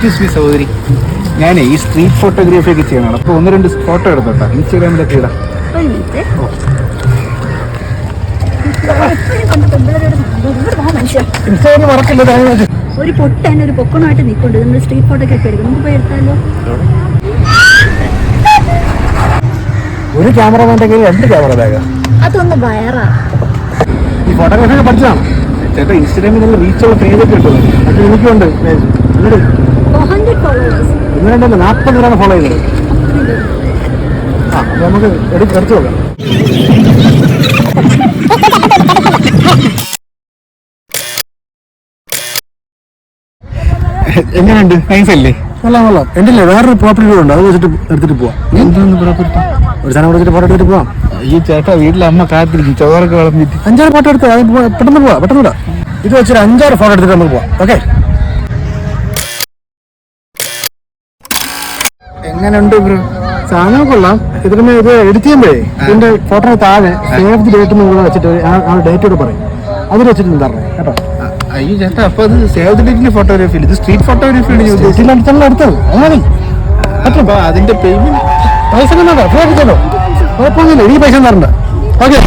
Excuse me സഹോദരി. ഞാനേ ഈ സ്ട്രീറ്റ് ഫോട്ടോഗ്രാഫി ഒക്കെ ചെയ്യണം അപ്പോൾ ഒന്ന് രണ്ട് ഫോട്ടോ എടുത്തോട്ടാ. ഇൻസ്റ്റാഗ്രാമിലൊക്കെ ഇടാം. ഇൻസ്റ്റാഗ്രാം മറക്കില്ല. ഒരു പൊട്ടൻ ഒരു പൊക്കണമായിട്ട് നിൽക്കൊണ്ട് നമ്മൾ സ്ട്രീറ്റ് ഫോട്ടോ ഒക്കെ എടുക്കും. നമുക്ക് പോയി എടുത്താലോ? ഒരു ക്യാമറമാന്റെ കയ്യിൽ രണ്ട് ക്യാമറ ബാഗാ അതൊന്ന് വയറാ ഈ ഫോട്ടോഗ്രാഫി പഠിച്ചതാണ്? ചേട്ടാ ഇൻസ്റ്റാഗ്രാമിൽ നല്ല റീച്ചുള്ള പേജ് ഒക്കെ കിട്ടും അത് എനിക്കുണ്ട്. പേജ് എന്നിട്ട് ഫോർ ഹൺഡ്രഡ് ഫോളോവേഴ്സ് ഇന്ന് നാൽപ്പത് പേരാണ് ഫോളോ ചെയ്തത് ആ നമുക്ക് എടുത്ത് എടുത്തു നോക്കാം. എങ്ങനെയുണ്ട്? നൈസ് അല്ലേ? കൊള്ളാം കൊള്ളാം എന്റെ ഇല്ലേ വേറൊരു പ്രോപ്പർട്ടി ഉണ്ട്. അത് വെച്ചിട്ട് എടുത്തിട്ട് പോവാം. എന്താണ് പ്രോപ്പർട്ടി ഒരു സാധനം കൊടുത്തിട്ട് ഫോട്ടോ എടുത്തിട്ട് പോവാം. ഈ ചേട്ടാ വീട്ടിലെ അമ്മ കാത്തിരിക്കും. ചോറൊക്കെ വിളമ്പിട്ട് അഞ്ചാറ് ഫോട്ടോ എടുത്ത് പെട്ടെന്ന് പോവാം. പെട്ടെന്ന് ഇത് വെച്ചൊരു അഞ്ചാറ് ഫോട്ടോ എടുത്തിട്ട് നമുക്ക് പോവാം. ഓക്കെ എങ്ങനെയുണ്ട് ബ്രോ? സാധനം കൊള്ളാം. ഇതിന് ഇത് എഡിറ്റ് ചെയ്യുമ്പോഴേ ഇതിന്റെ ഫോട്ടോ താഴെ സേവ് ദി ഡേറ്റ് എന്ന് വെച്ചിട്ട് ആ- ഡേറ്റ് കൂടെ പറയും. അതിൽ വെച്ചിട്ട് തരണേ കേട്ടോ. അയ്യോ ചേട്ടാ അപ്പൊ അത് സേവ് ദി ഡേറ്റിന്റെ ഫോട്ടോഗ്രാഫി ഇത് സ്ട്രീറ്റ് ഫോട്ടോഗ്രാഫി ഞാൻ ഉദ്ദേശിച്ചത് അടുത്തത്. അങ്ങനെ പറ്റും. അതിന്റെ പേയ്മെന്റ് പൈസ വേണ്ട. ഫ്രീ ആക്കിച്ചല്ലോ കുഴപ്പമൊന്നുമില്ല. ഈ പൈസ തരണ്ട. ഓക്കെ.